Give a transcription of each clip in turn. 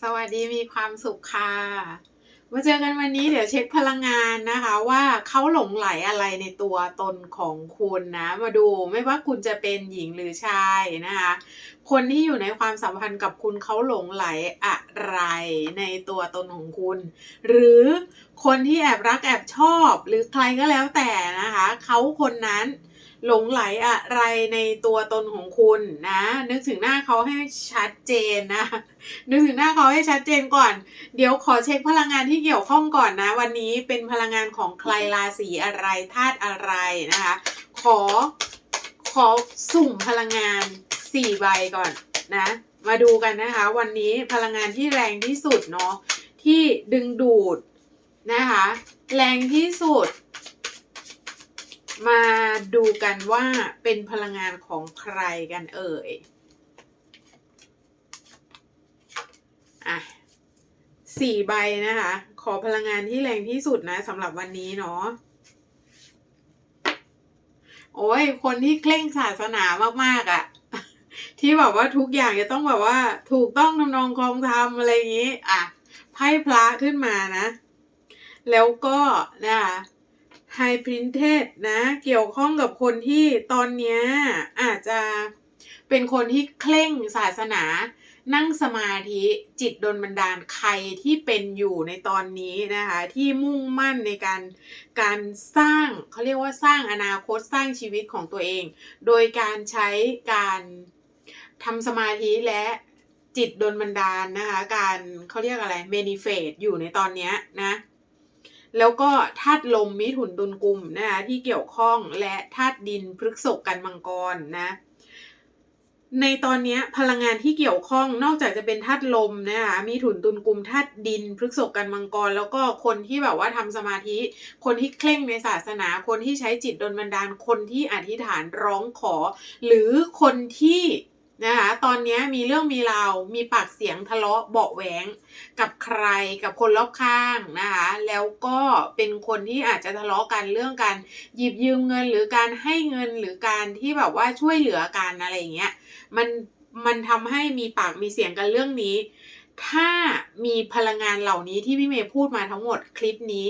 สวัสดีมีความสุขค่ะมาเจอกันวันนี้เดี๋ยวเช็คพลังงานนะคะ ว่าเขาหลงไหลอะไรในตัวตนของคุณนะ มาดูไม่ว่าคุณจะเป็นหญิงหรือชายนะคะ คนที่อยู่ในความสัมพันธ์กับคุณเขาหลงไหลอะไรในตัวตนของคุณ หรือคนที่แอบรักแอบชอบ หรือใครก็แล้วแต่นะคะเขาคนนั้น หลงไหลอะไรในตัวตนของคุณนะ นึกถึงหน้าเขาให้ชัดเจนนะ นึกถึงหน้าเขาให้ชัดเจนก่อน เดี๋ยวขอเช็คพลังงานที่เกี่ยวข้องก่อนนะ วันนี้เป็นพลังงานของใครราศีอะไรธาตุอะไรนะคะ ขอขอสุ่มพลังงานสี่ใบก่อนนะ มาดูกันนะคะ วันนี้พลังงานที่แรงที่สุดเนาะที่ดึงดูดนะคะ แรงที่สุด มาดูกันว่าเป็นพลังงานของใครกันเอ่ย อะสี่ใบนะคะ ขอพลังงานที่แรงที่สุดนะสำหรับวันนี้เนาะ โอ้ย คนที่เคร่งศาสนามากๆอะ่ะ ที่แบบว่าทุกอย่างจะต้องแบบว่า ถูกต้องทำนองครองธรรมอะไรอย่างนี้ อะ ไพ่พระขึ้นมานะ แล้วก็นะคะ ไฮพรินเทสนะ เกี่ยวข้องกับคนที่ตอนนี้อาจจะเป็นคนที่เคร่งศาสนา นั่งสมาธิจิตดลบันดาลใครที่เป็นอยู่ในตอนนี้นะคะ ที่มุ่งมั่นในการการสร้างเขาเรียกว่าสร้างอนาคตสร้างชีวิตของตัวเอง โดยการใช้การทำสมาธิและจิตดลบันดาลนะคะ การเขาเรียกอะไรเมนิเฟตอยู่ในตอนนี้นะ แล้วก็ธาตุลมมิถุนตุลกุมนะคะที่เกี่ยวข้องและธาตุดินพฤกษกกันมังกรนะในตอนนี้พลังงานที่เกี่ยวข้องนอกจากจะเป็นธาตุลมนะคะมีถุนตุลกุมธาตุดินพฤกษกกันมังกร แล้วก็คนที่แบบว่าทำสมาธิ คนที่เคร่งในศาสนา คนที่ใช้จิตดลบันดาล คนที่อธิษฐานร้องขอ หรือคนที่ นะคะตอนนี้มีเรื่องมีราวมีปากเสียงทะเลาะเบาะแหวงกับใครกับคนรอบข้างนะคะแล้วก็เป็นคนที่อาจจะทะเลาะกันเรื่องการหยิบยืมเงินหรือการให้เงินหรือการที่แบบว่าช่วยเหลือกันอะไรอย่างเงี้ยมันมันทำให้มีปากมีเสียงกันเรื่องนี้ ถ้ามีพลังงานเหล่านี้ที่พี่เมย์พูดมาทั้งหมดคลิปนี้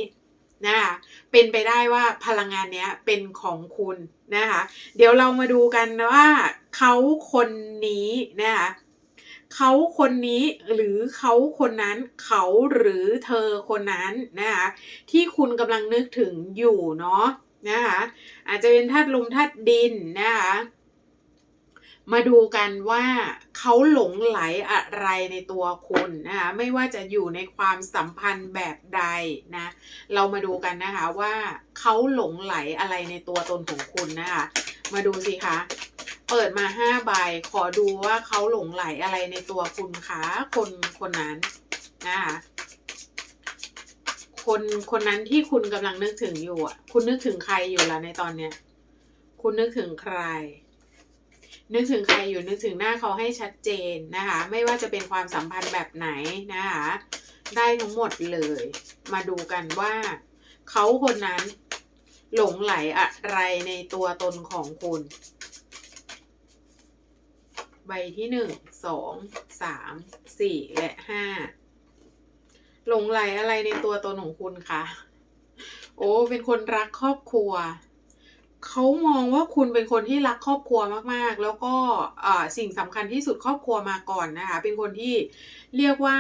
นะคะเป็นไปได้ว่าพลังงานเนี้ยเป็นของคุณ นะคะ เดี๋ยวเรามาดูกันว่าเขาคนนี้นะคะเขาคนนี้หรือเขาคนนั้นเขาหรือเธอคนนั้นนะคะที่คุณกำลังนึกถึงอยู่เนาะนะคะอาจจะเป็นธาตุลมธาตุดินนะคะ มาดูกันว่าเขาหลงไหลอะไรในตัวคุณนะคะไม่ว่าจะอยู่ในความสัมพันธ์แบบใดนะ เรามาดูกันนะคะว่าเขาหลงไหลอะไรในตัวตนของคุณนะคะ มาดูสิคะเปิดมาห้าใบขอดูว่าเขาหลงไหลอะไรในตัวคุณคะคนคนนั้นนะคะคนคนนั้นที่คุณกำลังนึกถึงอยู่อะ คุณนึกถึงใครอยู่ล่ะในตอนเนี้ย คุณนึกถึงใคร นึกถึงใครอยู่นึกถึงหน้าเขาให้ชัดเจนนะคะ ไม่ว่าจะเป็นความสัมพันธ์แบบไหนนะคะ ได้ทั้งหมดเลย มาดูกันว่า เขาคนนั้นหลงไหลอะไรในตัวตนของคุณ ใบที่หนึ่งสองสามสี่และห้าหลงไหลอะไรในตัวตนของคุณคะโอ้ เป็นคนรักครอบครัว เขามองว่าคุณเป็นคนที่รักครอบครัวมากๆ แล้วก็สิ่งสำคัญที่สุดครอบครัวมาก่อนนะคะ เป็นคนที่เรียกว่า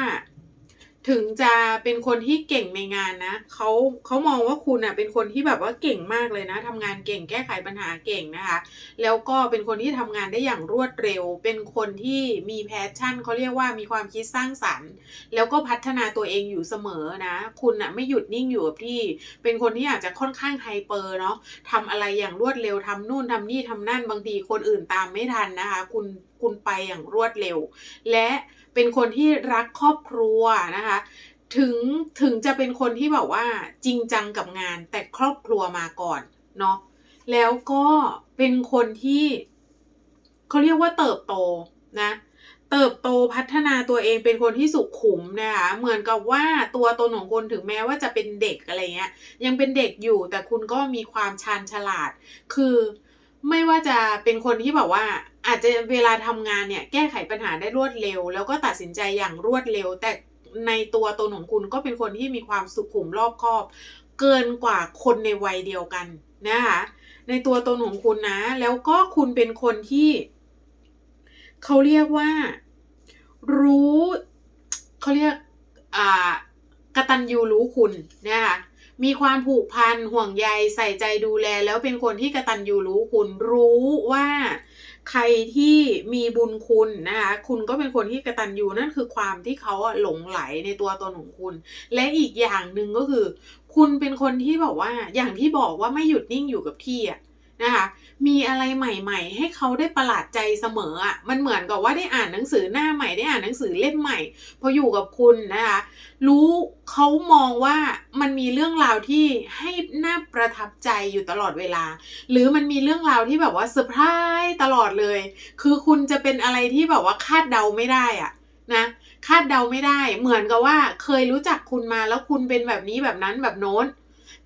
ถึงจะเป็นคนที่เก่งในงานนะเขาเขามองว่าคุณอะเป็นคนที่แบบว่าเก่งมากเลยนะทำงานเก่งแก้ไขปัญหาเก่งนะคะ แล้วก็เป็นคนที่ทำงานได้อย่างรวดเร็ว เป็นคนที่มีแพชชั่นเขาเรียกว่ามีความคิดสร้างสรรค์ แล้วก็พัฒนาตัวเองอยู่เสมอนะ คุณอะไม่หยุดนิ่งอยู่กับที่ เป็นคนที่อาจจะค่อนข้างไฮเปอร์เนาะทำอะไรอย่างรวดเร็วทำนู่นทำนี่ทำนั่นบางทีคนอื่นตามไม่ทันนะคะ คุณคุณไปอย่างรวดเร็ว และ เป็นคนที่รักครอบครัวนะคะ ถึงถึงจะเป็นคนที่แบบว่าจริงจังกับงานแต่ครอบครัวมาก่อนเนาะแล้วก็เป็นคนที่เขาเรียกว่าเติบโตนะเติบโตพัฒนาตัวเองเป็นคนที่สุขุมนะคะเหมือนกับว่าตัวตนของคนถึงแม้ว่าจะเป็นเด็กอะไรเงี้ยยังเป็นเด็กอยู่แต่คุณก็มีความชาญฉลาด คือ ไม่ว่าจะเป็นคนที่แบบว่า อาจจะเวลาทำงานเนี่ยแก้ไขปัญหาได้รวดเร็ว แล้วก็ตัดสินใจอย่างรวดเร็ว แต่ในตัวตนของคุณก็เป็นคนที่มีความสุขุมรอบคอบ เกินกว่าคนในวัยเดียวกันนะคะในตัวตนของคุณนะ แล้วก็คุณเป็นคนที่เขาเรียกว่า รู้เขาเรียกอ่ากตัญญูรู้คุณนะคะ มีความผูกพันห่วงใยใส่ใจดูแล แล้วเป็นคนที่กระตันยูรู้คุณรู้ว่าใครที่มีบุญคุณนะคะคุณก็เป็นคนที่กระตันยูนั่นคือความที่เขาหลงไหลในตัวตนของคุณ และอีกอย่างหนึ่งก็คือ คุณเป็นคนที่บอกว่าอย่างที่บอกว่าไม่หยุดนิ่งอยู่กับที่อะ นะคะมีอะไรใหม่ๆ ให้เขาได้ประหลาดใจเสมออะมันเหมือนกับว่าได้อ่านหนังสือหน้าใหม่ได้อ่านหนังสือเล่มใหม่พออยู่กับคุณนะคะรู้เขามองว่ามันมีเรื่องราวที่ให้น่าประทับใจอยู่ตลอดเวลา หรือมันมีเรื่องราวที่แบบว่าเซอร์ไพรส์ตลอดเลย คือคุณจะเป็นอะไรที่แบบว่าคาดเดาไม่ได้อะนะคาดเดาไม่ได้ เหมือนกับว่าเคยรู้จักคุณมาแล้วคุณเป็นแบบนี้แบบนั้นแบบโน้น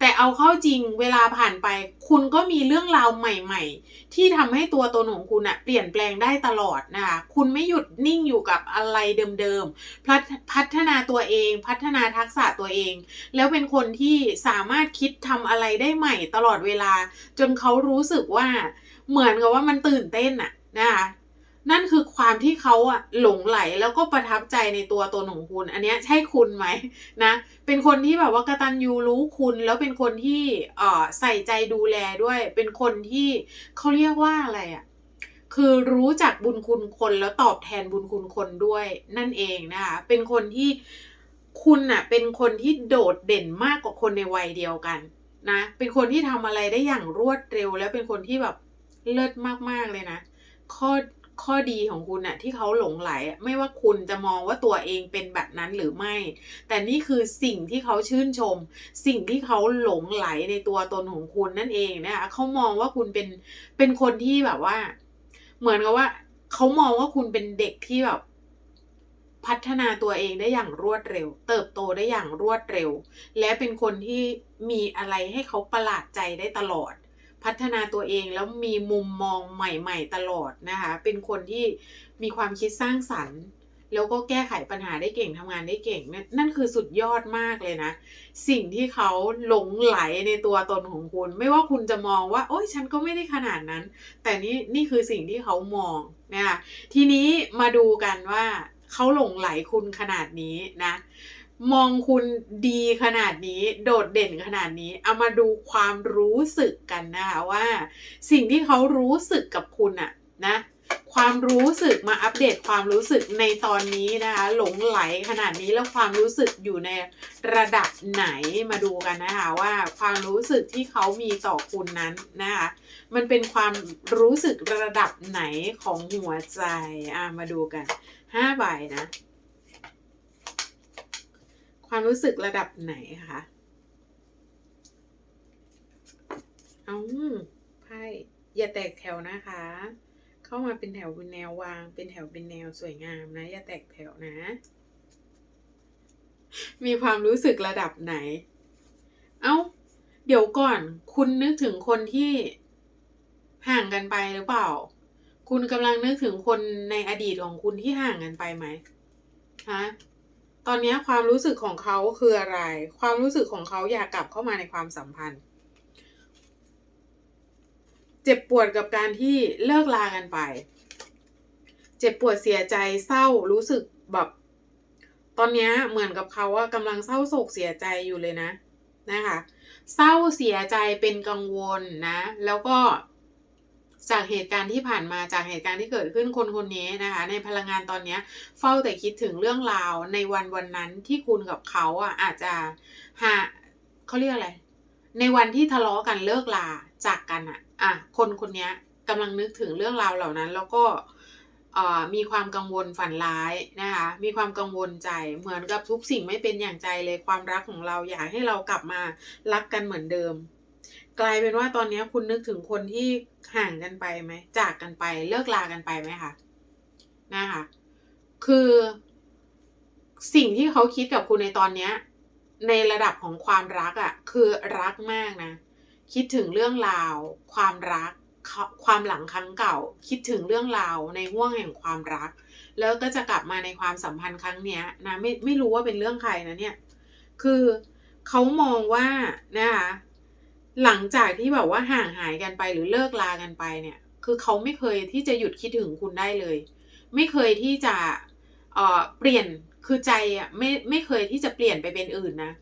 แต่เอาเข้าจริงเวลาผ่านไป คุณก็มีเรื่องราวใหม่ ๆ ที่ทำให้ตัวตนของคุณอะเปลี่ยนแปลงได้ตลอดนะคะ คุณไม่หยุดนิ่งอยู่กับอะไรเดิมๆพัฒพัฒนาตัวเอง พัฒนาทักษะตัวเอง แล้วเป็นคนที่สามารถคิดทำอะไรได้ใหม่ตลอดเวลา จนเขารู้สึกว่าเหมือนกับว่ามันตื่นเต้นอะนะคะ นั่นคือความที่เขาอะหลงไหลแล้วก็ประทับใจในตัวตนของคุณ อันนี้ใช่คุณไหมนะ เป็นคนที่แบบว่ากตัญญูรู้คุณ แล้วเป็นคนที่เอ่อใส่ใจดูแลด้วย เป็นคนที่เขาเรียกว่าอะไรอะคือรู้จักบุญคุณคนแล้วตอบแทนบุญคุณคนด้วยนั่นเองนะคะ เป็นคนที่คุณน่ะเป็นคนที่โดดเด่นมากกว่าคนในวัยเดียวกันนะ เป็นคนที่ทำอะไรได้อย่างรวดเร็ว และเป็นคนที่แบบเลิศมากๆเลยนะ ข้อ ข้อดีของคุณน่ะที่เขาหลงไหลอะไม่ว่าคุณจะมองว่าตัวเองเป็นแบบนั้นหรือไม่ แต่นี่คือสิ่งที่เขาชื่นชม สิ่งที่เขาหลงไหลในตัวตนของคุณนั่นเองนะคะเขามองว่าคุณเป็นเป็นคนที่แบบว่า เหมือนกับว่า เขามองว่าคุณเป็นเด็กที่แบบพัฒนาตัวเองได้อย่างรวดเร็ว เติบโตได้อย่างรวดเร็ว และเป็นคนที่มีอะไรให้เขาประหลาดใจได้ตลอด พัฒนาตัวเองแล้วมีมุมมองใหม่ๆ ตลอดนะคะ เป็นคนที่มีความคิดสร้างสรรค์แล้วก็แก้ไขปัญหาได้เก่งทำงานได้เก่งนั่นนั่นคือสุดยอดมากเลยนะ สิ่งที่เขาหลงไหลในตัวตนของคุณ ไม่ว่าคุณจะมองว่า โอ๊ยฉันก็ไม่ได้ขนาดนั้น แต่นี่นี่คือสิ่งที่เขามองนะคะทีนี้มาดูกันว่าเขาหลงไหลคุณขนาดนี้นะ มองคุณดีขนาดนี้โดดเด่นขนาดนี้ เอามาดูความรู้สึกกันนะคะว่า สิ่งที่เขารู้สึกกับคุณอะนะ ความรู้สึกมาอัปเดตความรู้สึกในตอนนี้นะคะหลงไหลขนาดนี้แล้วความรู้สึกอยู่ในระดับไหนมาดูกันนะคะว่าความรู้สึกที่เขามีต่อคุณนั้นนะคะมันเป็นความรู้สึกระดับไหนของหัวใจอะมาดูกันห้าใบนะ ความรู้สึกระดับไหนคะเอาไพ่อย่าแตกแถวนะคะ เข้ามาเป็นแถวเป็นแนววาง เป็นแถวเป็นแนวสวยงามนะ อย่าแตกแถวนะ มีความรู้สึกระดับไหน เอ้า เดี๋ยวก่อน คุณนึกถึงคนที่ห่างกันไปหรือเปล่า คุณกำลังนึกถึงคนในอดีตของคุณที่ห่างกันไปไหมฮะ ตอนนี้ความรู้สึกของเขาคืออะไร ความรู้สึกของเขาอยากกลับเข้ามาในความสัมพันธ์ เจ็บปวดกับการที่เลิกลากันไป เจ็บปวดเสียใจเศร้ารู้สึกแบบ ตอนนี้เหมือนกับเขาว่ากำลังเศร้าโศกเสียใจอยู่เลยนะนะคะ เศร้าเสียใจเป็นกังวลนะ แล้วก็ จากเหตุการณ์ที่ผ่านมาจากเหตุการณ์ที่เกิดขึ้นคนคนนี้นะคะ ในพลังงานตอนนี้เฝ้าแต่คิดถึงเรื่องราวในวันวันนั้นที่คุณกับเขาอะอาจจะหาเขาเรียกอะไร ในวันที่ทะเลาะกันเลิกลาจากกันอะอะคนคนนี้กำลังนึกถึงเรื่องราวเหล่านั้น แล้วก็มีความกังวลฝันร้ายนะคะ มีความกังวลใจ เหมือนกับทุกสิ่งไม่เป็นอย่างใจเลยความรักของเราอยากให้เรากลับมารักกันเหมือนเดิม กลายเป็นว่าตอนนี้คุณนึกถึงคนที่ห่างกันไปไหม จากกันไปเลิกลากันไปไหมคะนะคะคือสิ่งที่เขาคิดกับคุณในตอนเนี้ย ในระดับของความรักอะ่ะ คือรักมากนะ คิดถึงเรื่องราว ความรักความหลังครั้งเก่า คิดถึงเรื่องราวในห่วงแห่งความรัก แล้วก็จะกลับมาในความสัมพันธ์ครั้งเนี้ยนะไม่ไม่รู้ว่าเป็นเรื่องใครนะเนี่ย คือเขามองว่านะคะ หลังจากที่แบบว่าห่างหายกันไปหรือเลิกลากันไปเนี่ย คือเขาไม่เคยที่จะหยุดคิดถึงคุณได้เลย ไม่เคยที่จะเอ่อเปลี่ยนคือใจอะไม่ไม่เคยที่จะเปลี่ยนไปเป็นอื่นนะ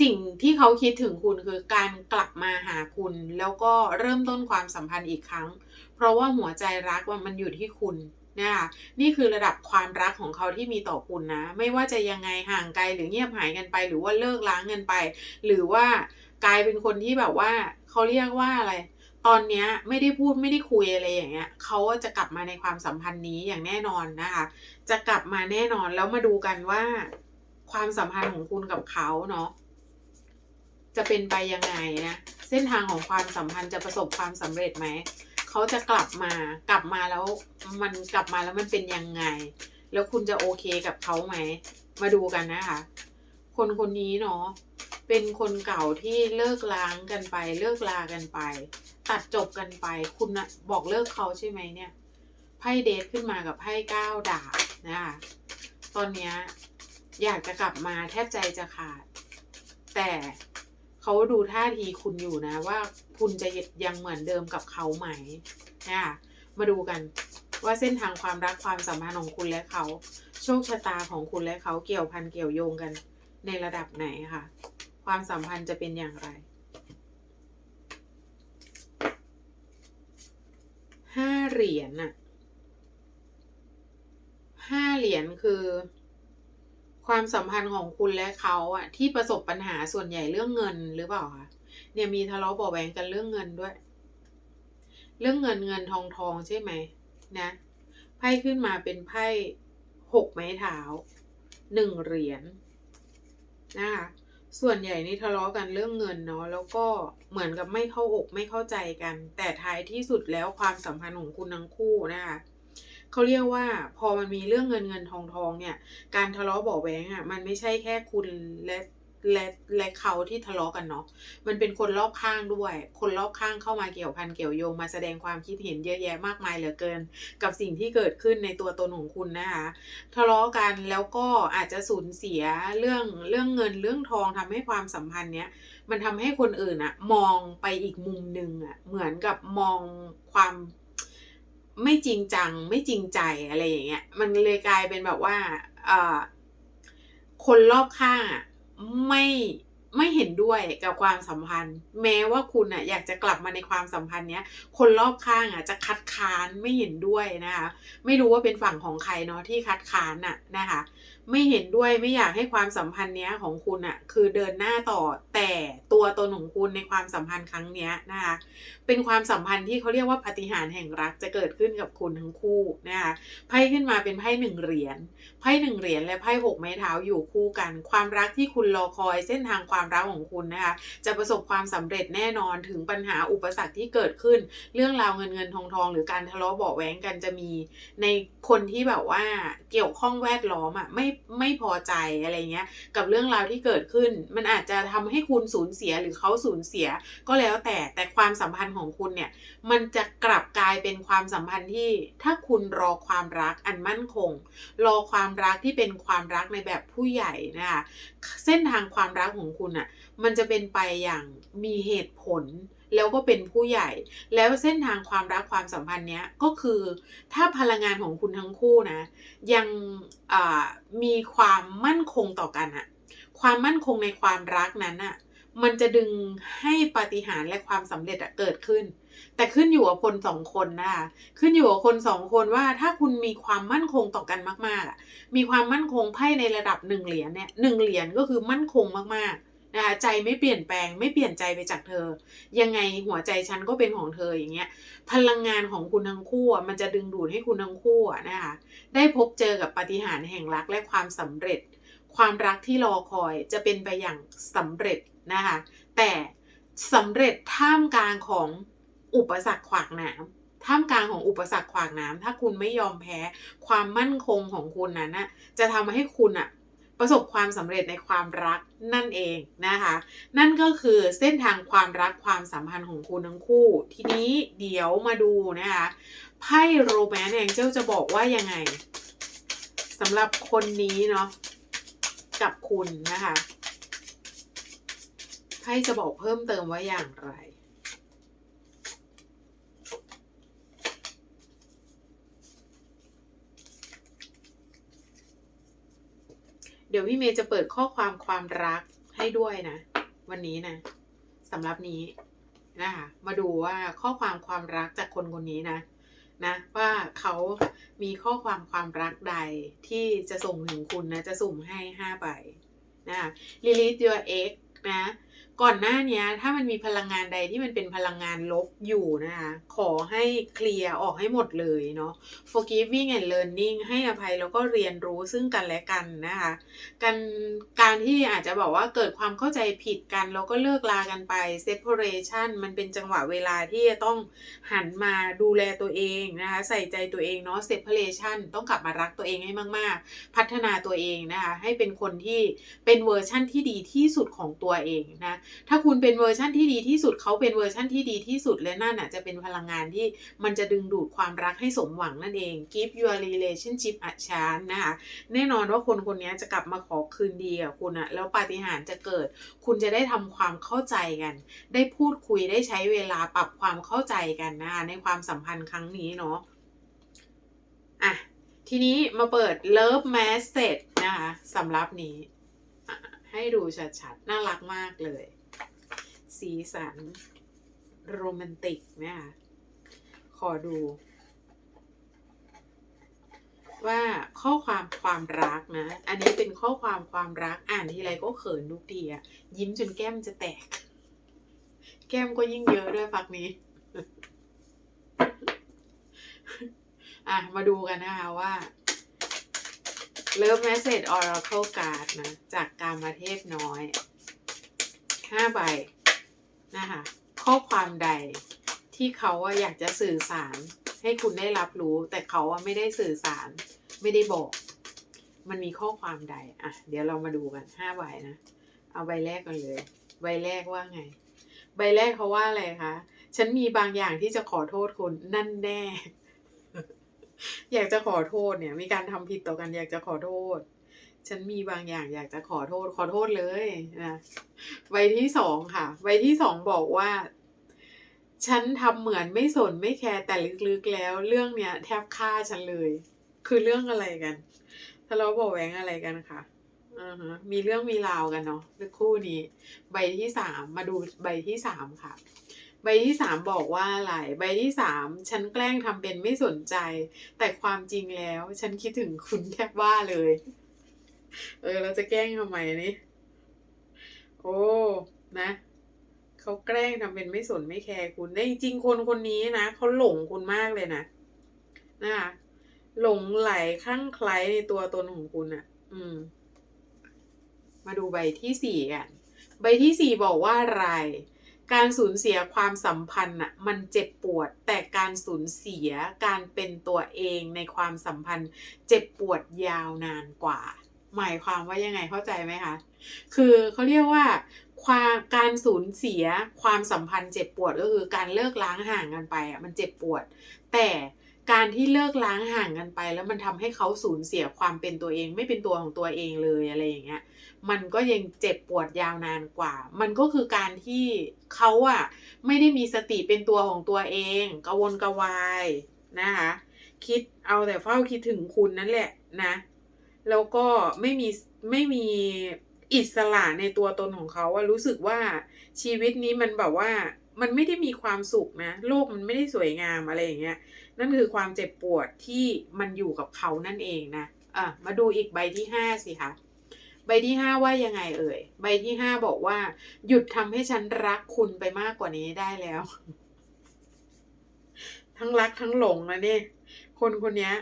สิ่งที่เขาคิดถึงคุณคือการกลับมาหาคุณ แล้วก็เริ่มต้นความสัมพันธ์อีกครั้ง เพราะว่าหัวใจรักว่ามันอยู่ที่คุณนะคะนี่คือระดับความรักของเขาที่มีต่อคุณนะ ไม่ว่าจะยังไงห่างไกลหรือเงียบหายกันไป หรือว่าเลิกล้างกันไป หรือว่า กลายเป็นคนที่แบบว่าเขาเรียกว่าอะไร ตอนเนี้ยไม่ได้พูดไม่ได้คุยอะไรอย่างเงี้ยเขาจะกลับมาในความสัมพันธ์นี้อย่างแน่นอนนะคะ จะกลับมาแน่นอนแล้วมาดูกันว่า ความสัมพันธ์ของคุณกับเขาเนาะจะเป็นไปยังไงนะเส้นทางของความสัมพันธ์จะประสบความสำเร็จไหมเขาจะกลับมากลับมาแล้วมันกลับมาแล้วมันเป็นยังไง แล้วคุณจะโอเคกับเขาไหม มาดูกันนะคะ คนคนนี้เนาะ เป็นคนเก่าที่เลิกล้างกันไป เลิกลากันไป ตัดจบกันไป คุณนะบอกเลิกเขาใช่ไหมเนี่ยไพ่เดทขึ้นมากับไพ่เก้าดาบนะคะตอนนี้อยากจะกลับมาแทบใจจะขาด แต่เขาดูท่าทีคุณอยู่นะว่าคุณจะยังเหมือนเดิมกับเขาไหมนะคะมาดูกันว่าเส้นทางความรักความสัมพันธ์ของคุณและเขา โชคชะตาของคุณและเขาเกี่ยวพันเกี่ยวโยงกันในระดับไหนค่ะ ความสัมพันธ์จะเป็นอย่างไรห้าเหรียญน่ะห้าเหรียญคือ ความสัมพันธ์ของคุณและเขาอะที่ประสบปัญหาส่วนใหญ่เรื่องเงินหรือเปล่าคะเนี่ยมีทะเลาะเบาแวงกันเรื่องเงินด้วย เรื่องเงินเงินทองทองใช่ไหมนะไพ่ขึ้นมาเป็นไพ่หกไม้เท้าหนึ่งเหรียญนะคะ ส่วนใหญ่นี่ทะเลาะกันเรื่องเงินเนาะแล้วก็เหมือนกับไม่เข้าอกไม่เข้าใจกัน แต่ท้ายที่สุดแล้วความสัมพันธ์ของคุณทั้งคู่นะคะเขาเรียกว่าพอมันมีเรื่องเงินเงินทองทองเนี่ย การทะเลาะเบาะแวงอะมันไม่ใช่แค่คุณและ และและเขาที่ทะเลาะกันเนาะมันเป็นคนรอบข้างด้วย คนรอบข้างเข้ามาเกี่ยวพันเกี่ยวโยงมาแสดงความคิดเห็นเยอะแยะมากมายเหลือเกิน กับสิ่งที่เกิดขึ้นในตัวตนของคุณนะคะทะเลาะกันแล้วก็อาจจะสูญเสียเรื่องเรื่องเงินเรื่องทองทำให้ความสัมพันธ์เนี้ยมันทำให้คนอื่นอะมองไปอีกมุมหนึ่งอะเหมือนกับมองความไม่จริงจังไม่จริงใจอะไรอย่างเงี้ยมันเลยกลายเป็นแบบว่าคนรอบข้างอะ ไม่ไม่เห็นด้วยกับความสัมพันธ์ แม้ว่าคุณอะอยากจะกลับมาในความสัมพันธ์เนี้ยคนรอบข้างอะจะคัดค้านไม่เห็นด้วยนะคะ ไม่รู้ว่าเป็นฝั่งของใครเนาะที่คัดค้านอะนะคะ ไม่เห็นด้วยไม่อยากให้ความสัมพันธ์เนี้ยของคุณอะคือเดินหน้าต่อแต่ตัวตนของคุณในความสัมพันธ์ครั้งเนี้ยนะคะเป็นความสัมพันธ์ที่เขาเรียกว่าปฏิหารแห่งรักจะเกิดขึ้นกับคุณทั้งคู่นะคะไพ่ขึ้นมาเป็นไพ่หนึ่งเหรียญไพ่หนึ่งเหรียญและไพ่หกไม้เท้าอยู่คู่กัน ความรักที่คุณรอคอยเส้นทางความรักของคุณนะคะจะประสบความสำเร็จแน่นอนถึงปัญหาอุปสรรคที่เกิดขึ้น เรื่องราวเงินเงินทองทองหรือการทะเลาะเบาะแว้งกันจะมี ในคนที่แบบว่าเกี่ยวข้องแวดล้อมอะไม่ไม่พอใจอะไรเงี้ย กับเรื่องราวที่เกิดขึ้น มันอาจจะทำให้คุณสูญเสียหรือเขาสูญเสียก็แล้วแต่แต่ความสัมพันธ์ของคุณเนี่ย มันจะกลับกลายเป็นความสัมพันธ์ที่ ถ้าคุณรอความรักอันมั่นคง รอความรักที่เป็นความรักในแบบผู้ใหญ่นะคะเส้นทางความรักของคุณอะมันจะเป็นไปอย่างมีเหตุผล แล้วก็เป็นผู้ใหญ่ แล้วเส้นทางความรักความสัมพันธ์เนี้ยก็คือถ้าพลังงานของคุณทั้งคู่นะ ยังมีความมั่นคงต่อกันอะความมั่นคงในความรักนั้นอะมันจะดึงให้ปาฏิหาริย์และความสำเร็จอะเกิดขึ้น แต่ขึ้นอยู่กับคนสองคนนะคะขึ้นอยู่กับคนสองคนว่าถ้าคุณมีความมั่นคงต่อกันมากๆอะมีความมั่นคงไพ่ในระดับหนึ่งเหรียญเนี่ยหนึ่งเหรียญก็คือมั่นคงมาก นะคะใจไม่เปลี่ยนแปลงไม่เปลี่ยนใจไปจากเธอ ยังไงหัวใจฉันก็เป็นของเธออย่างเงี้ยพลังงานของคุณทั้งคู่มันจะดึงดูดให้คุณทั้งคู่นะคะได้พบเจอกับปาฏิหาริย์แห่งรักและความสำเร็จ ความรักที่รอคอยจะเป็นไปอย่างสำเร็จนะคะแต่สำเร็จท่ามกลางของอุปสรรคขวากหนามท่ามกลางของอุปสรรคขวากหน้ำถ้าคุณไม่ยอมแพ้ความมั่นคงของคุณนั้นนะจะทำให้คุณอะ ประสบความสำเร็จในความรักนั่นเองนะคะ นั่นก็คือเส้นทางความรักความสัมพันธ์ของคุณทั้งคู่ ทีนี้เดี๋ยวมาดูนะคะไพ่โรแมนต์แองเจลจะบอกว่ายังไงสำหรับคนนี้เนาะกับคุณนะคะไพ่จะบอกเพิ่มเติมว่าอย่างไร เดี๋ยวพี่เมย์จะเปิดข้อความความรักให้ด้วยนะ วันนี้นะสำหรับนี้นะคะมาดูว่าข้อความความรักจากคนคนนี้นะนะว่าเขามีข้อความความรักใดที่จะส่งถึงคุณนะ จะสุ่มให้ห้าใบนะ Release your X นะ ก่อนหน้านี้ถ้ามันมีพลังงานใดที่มันเป็นพลังงานลบอยู่นะคะขอให้เคลียร์ออกให้หมดเลยเนาะ forgiving and learning ให้อภัยแล้วก็เรียนรู้ซึ่งกันและกันนะคะการการที่อาจจะบอกว่าเกิดความเข้าใจผิดกันแล้วก็เลิกลากันไป separation มันเป็นจังหวะเวลาที่จะต้องหันมาดูแลตัวเองนะคะใส่ใจตัวเองเนาะ separation ต้องกลับมารักตัวเองให้มาก ๆ พัฒนาตัวเองนะคะให้เป็นคนที่เป็นเวอร์ชั่นที่ดีที่สุดของตัวเองนะถ้าคุณเป็นเวอร์ชั่นที่ดีที่สุดเขาเป็นเวอร์ชั่นที่ดีที่สุดและนั่นอะจะเป็นพลังงานที่มันจะดึงดูดความรักให้สมหวังนั่นเอง give your relationship a chance นะคะแน่นอนว่าคนคนนี้จะกลับมาขอคืนดีกับคุณอะแล้วปาฏิหาริย์จะเกิด คุณจะได้ทำความเข้าใจกัน ได้พูดคุยได้ใช้เวลาปรับความเข้าใจกันนะคะในความสัมพันธ์ครั้งนี้เนาะอะทีนี้มาเปิด love message นะคะสำหรับนี้ ให้ดูชัดๆ น่ารักมากเลย สีสันโรแมนติกนะคะขอดู ว่าข้อความความรักนะ อันนี้เป็นข้อความความรักอ่านทีไรก็เขินทุกทีอะยิ้มจนแก้มจะแตก แก้มก็ยิ่งเยอะด้วยฝักนี้อะมาดูกันนะคะว่า Love Message Oracle Card นะ จากการมาเทพน้อยห้าใบนะคะข้อความใดที่เขาอะอยากจะสื่อสารให้คุณได้รับรู้ แต่เขาอะไม่ได้สื่อสารไม่ได้บอก มันมีข้อความใดอะเดี๋ยวเรามาดูกันห้าใบนะ เอาใบแรกกันเลย ใบแรกว่าไง ใบแรกเขาว่าอะไรคะฉันมีบางอย่างที่จะขอโทษคุณนั่นแน่ อยากจะขอโทษเนี่ย มีการทำผิดต่อกัน อยากจะขอโทษ ฉันมีบางอย่างอยากจะขอโทษ ขอโทษเลยนะใบที่สองค่ะ ใบที่สองบอกว่า ฉันทำเหมือนไม่สนไม่แคร์แต่ลึกๆแล้ว เรื่องเนี้ยแทบฆ่าฉันเลย คือเรื่องอะไรกันทะเลาะเบาะแหวงอะไรกันคะ่ะมีเรื่องมีราวกันเนาะคู่นี้ ใบที่สามมาดูใบที่สามค่ะ ใบที่สามบอกว่าอะไรใบที่สามฉันแกล้งทำเป็นไม่สนใจ แต่ความจริงแล้ว ฉันคิดถึงคุณแทบว่าเลย เออ เราจะแกล้งทำไมนี่โอ้นะเขาแกล้งทำเป็นไม่สนไม่แคร์คุณได้จริงคนคนนี้นะเขาหลงคุณมากเลยนะนะคะหลงไหลคลั่งไคล้ในตัวตนของคุณอะ่ะ อืม มาดูใบที่สี่กัน ใบที่สี่บอกว่าอะไร การสูญเสียความสัมพันธ์น่ะมันเจ็บปวด แต่การสูญเสียการเป็นตัวเองในความสัมพันธ์ เจ็บปวดยาวนานกว่า หมายความว่ายังไงเข้าใจไหมคะ คือเขาเรียกว่าความการสูญเสียความสัมพันธ์เจ็บปวดก็คือการเลิกล้างห่างกันไปอะมันเจ็บปวด แต่ การที่เลิกล้างห่างกันไป แล้วมันทำให้เขาสูญเสียความเป็นตัวเอง ไม่เป็นตัวของตัวเองเลยอะไรอย่างเงี้ย มันก็ยังเจ็บปวดยาวนานกว่า มันก็คือการที่เขาอะไม่ได้มีสติเป็นตัวของตัวเองกระวนกระวายนะคะคิดเอาแต่เฝ้าคิดถึงคุณนั่นแหละนะ แล้วก็ไม่มีไม่มีอิสระในตัวตนของเขาอะรู้สึกว่าชีวิตนี้มันแบบว่ามันไม่ได้มีความสุขนะ โลกมันไม่ได้สวยงามอะไรอย่างเงี้ย นั่นคือความเจ็บปวดที่มันอยู่กับเขานั่นเองนะอะมาดูอีกใบที่ห้าสิคะใบที่ห้าว่ายังไงเอ่ย ใบที่ห้าบอกว่า หยุดทำให้ฉันรักคุณไปมากกว่านี้ได้แล้ว ทั้งรักทั้งหลงนะเนี่ยคนคนนี้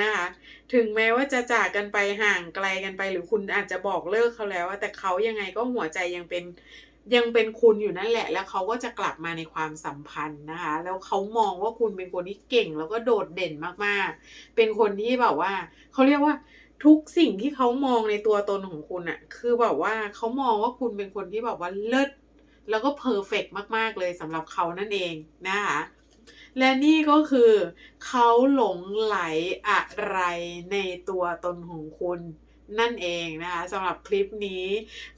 นะคะถึงแม้ว่าจะจากกันไปห่างไกลกันไป หรือคุณอาจจะบอกเลิกเขาแล้วแต่เขายังไงก็หัวใจยังเป็น ยังเป็นคุณอยู่นั่นแหละ แล้วเขาก็จะกลับมาในความสัมพันธ์นะคะ แล้วเขามองว่าคุณเป็นคนที่เก่งแล้วก็โดดเด่นมากๆ เป็นคนที่แบบว่าเขาเรียกว่าทุกสิ่งที่เขามองในตัวตนของคุณอะคือแบบว่าเขามองว่าคุณเป็นคนที่แบบว่าเลิศแล้วก็เพอร์เฟกต์มาก ๆ เลยสำหรับเขานั่นเองนะคะและนี่ก็คือเขาหลงไหลอะไรในตัวตนของคุณ นั่นเองนะคะสำหรับคลิปนี้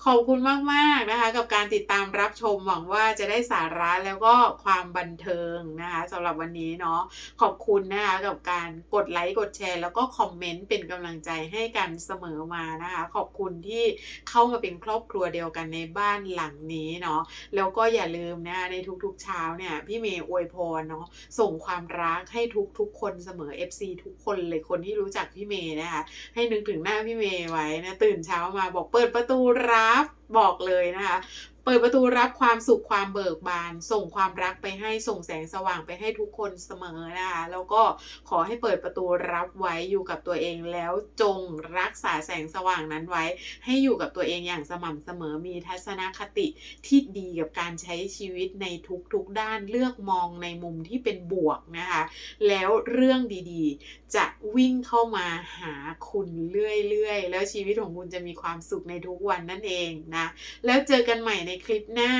ขอบคุณมาก ๆ นะคะ กับการติดตามรับชมหวังว่าจะได้สาระแล้วก็ความบันเทิงนะคะสำหรับวันนี้เนาะขอบคุณนะคะกับการกดไลค์กดแชร์ แล้วก็คอมเมนต์เป็นกำลังใจให้กันเสมอมานะคะ ขอบคุณที่เข้ามาเป็นครอบครัวเดียวกันในบ้านหลังนี้เนาะแล้วก็อย่าลืมนะคะในทุกๆเช้าเนี่ยพี่เมย์อวยพรเนาะส่งความรักให้ทุกๆคนเสมอ FC ทุกคนเลยคนที่รู้จักพี่เมย์นะคะให้นึกถึงหน้าพี่เมย์ไว้นะตื่นเช้ามาบอกเปิดประตูรับบอกเลยนะคะ เปิดประตูรับความสุขความเบิกบาน ส่งความรักไปให้ส่งแสงสว่างไปให้ทุกคนเสมอนะคะแล้วก็ขอให้เปิดประตูรับไว้อยู่กับตัวเองแล้วจงรักษาแสงสว่างนั้นไว้ ให้อยู่กับตัวเองอย่างสม่ำเสมอมีทัศนคติที่ดีกับการใช้ชีวิตในทุกๆด้านเลือกมองในมุมที่เป็นบวกนะคะแล้วเรื่องดีๆ จะวิ่งเข้ามาหาคุณเรื่อยๆ แล้วชีวิตของคุณจะมีความสุขในทุกวันนั่นเองนะแล้วเจอกันใหม่ในคลิปหน้า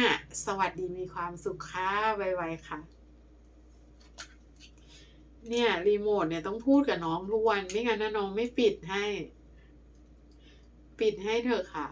สวัสดีมีความสุขค่ะไวๆค่ะ เนี่ย รีโมทเนี่ยต้องพูดกับน้องทุกวัน ไม่งั้นนะน้องไม่ปิดให้ ปิดให้เถอะค่ะ